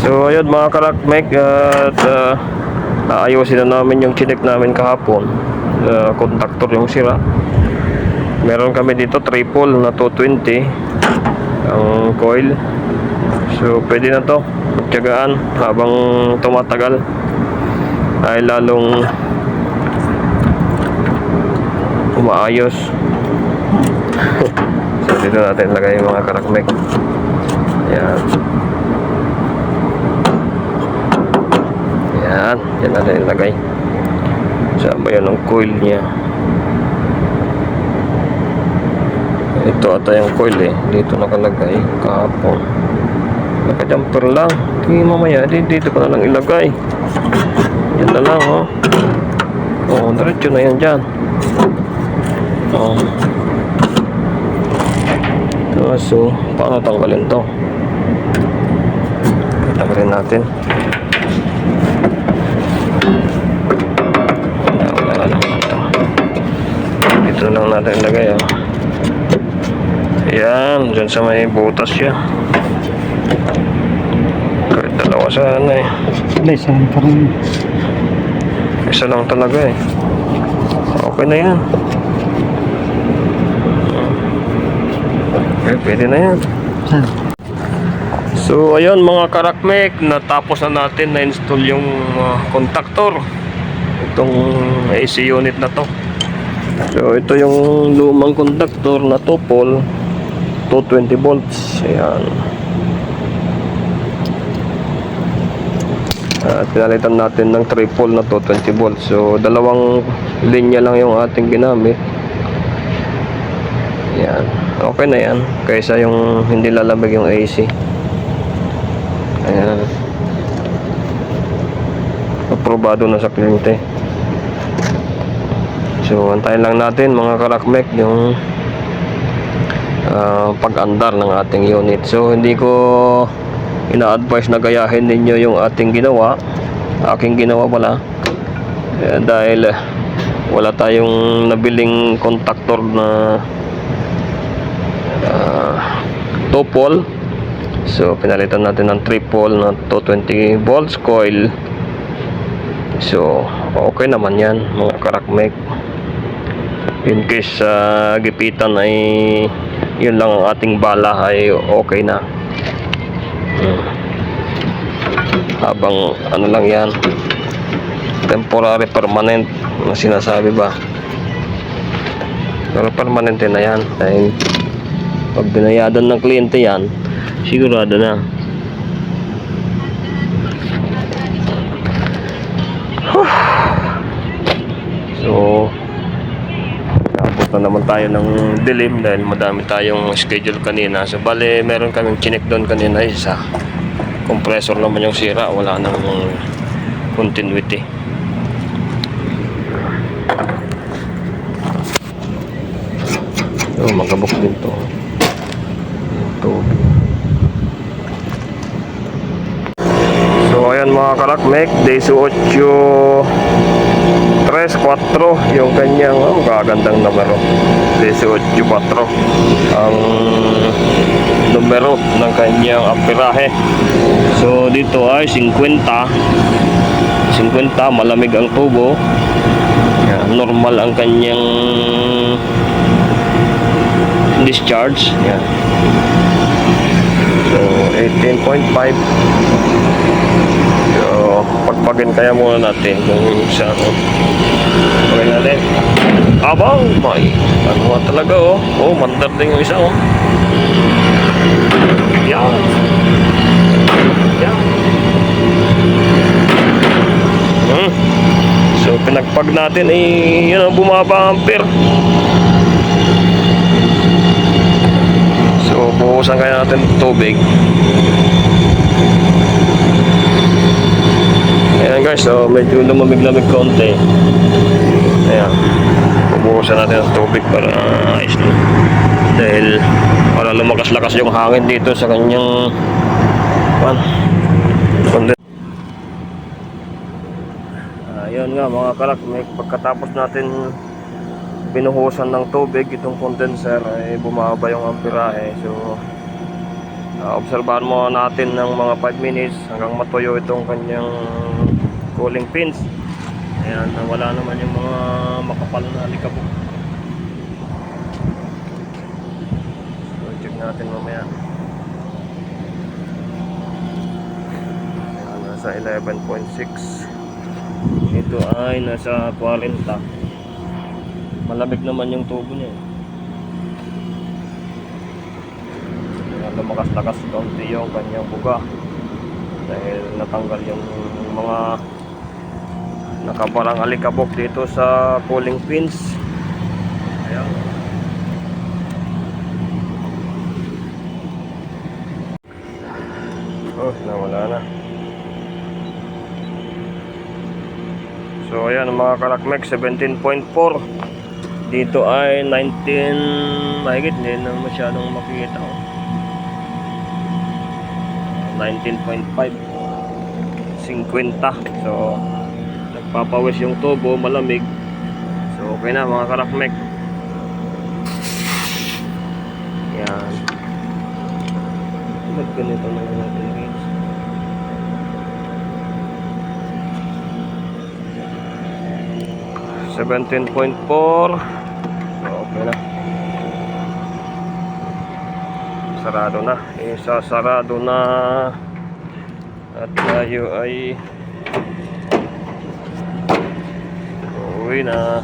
So ayun mga karakmek at uh, aayusin na namin yung chinek namin kahapon. Uh, contactor yung sira. Meron kami dito triple na 220 ang coil. So pwede na to. Tiyagaan habang tumatagal ay lalong umaayos. so dito natin lagay yung mga karakmek. Yan. Yan, yan natin ilagay. Saan ba yan ang coil niya? Ito ata yung coil eh. Dito nakalagay kahapon. Nakajumper lang. Di mamaya, di, dito ko na lang ilagay. Yan na lang oh. Oo, diretso na yan dyan. Oo. Oh. So, paano tanggalin to? Tanggalin natin. Dito lang natin ilagay oh. Yan, dyan sa may butas siya. Kahit dalawa sana eh. Wala, saan pa rin. Isa lang talaga eh. Okay na yan. Okay, pwede na yan. Saan? So ayun mga karakmek, natapos na natin na install yung uh, contactor. Itong AC unit na to. So ito yung lumang contactor na 2 pole 220 volts. Ayan. At pinalitan natin ng 3 pole na 220 volts. So dalawang linya lang yung ating ginamit. Yan. Okay na yan. Kaysa yung hindi lalamig yung AC. Ayan. Aprobado na sa kliyente. So, antayin lang natin mga karakmek yung ah, pag-andar ng ating unit. So, hindi ko ina-advise na gayahin ninyo yung ating ginawa. Aking ginawa pala. Eh, dahil eh, wala tayong nabiling contactor na uh, topol so pinalitan natin ng triple na 220 volts coil. So okay naman yan mga karakmek. In case sa gipitan ay yun lang ang ating bala ay okay na. Hmm. habang ano lang yan temporary permanent na sinasabi ba? Pero permanente na yan. Dahil pag binayadan ng kliyente yan sigurado na so Naabot na naman tayo ng dilim dahil madami tayong schedule kanina. So bale, meron kaming chinek doon kanina isa. Compressor naman yung sira, wala nang continuity. So magabok din to. Tubig. So ayan mga kalakmek, day 8 3, 4 yung kanyang oh, magagandang numero. 18, 4 ang numero ng kanyang amperahe so dito ay 50 50 malamig ang tubo. Normal ang kanyang discharge. Yan. So 18.5 So, pagpagin kaya muna natin kung sa ano. Pagpagin natin. Abang, may. Ano nga talaga oh. Oh, mandar din yung isa oh. Yan. Yan. Hmm. So, pinagpag natin eh, yun ang bumaba ang ampere. So, buhusan kaya natin tubig. Ayan guys, so medyo lumamig-lamig konti. Ayan. Bubuhusan natin ng tubig para ayos na. Dahil para lumakas-lakas yung hangin dito sa kanyang pan. Ayun nga mga kalak, may pagkatapos natin binuhusan ng tubig itong condenser ay bumaba yung amperahe. So Ah, obserbahan mo natin ng mga 5 minutes hanggang matuyo itong kanyang cooling pins. Ayan, wala naman yung mga makapal na alikabok. So, check natin mamaya. Ayan, nasa 11.6. Ito ay nasa 40. Malamig naman yung tubo niya. eh. Kaya lumakas-lakas kaunti yung kanyang buga. Dahil natanggal yung mga nakaparang alikabok dito sa cooling pins. Ayan. Oh, nawala na. So ayan mga kalakmek 17.4 Dito ay 19 Mahigit hindi na masyadong makikita oh. 19.5 50 So Nagpapawis yung tubo Malamig. So okay na mga kalakmek Yan. Ba't ganito na natin guys 17.4 so, okay na sarado na. Isa sarado na. At tayo ay uwi na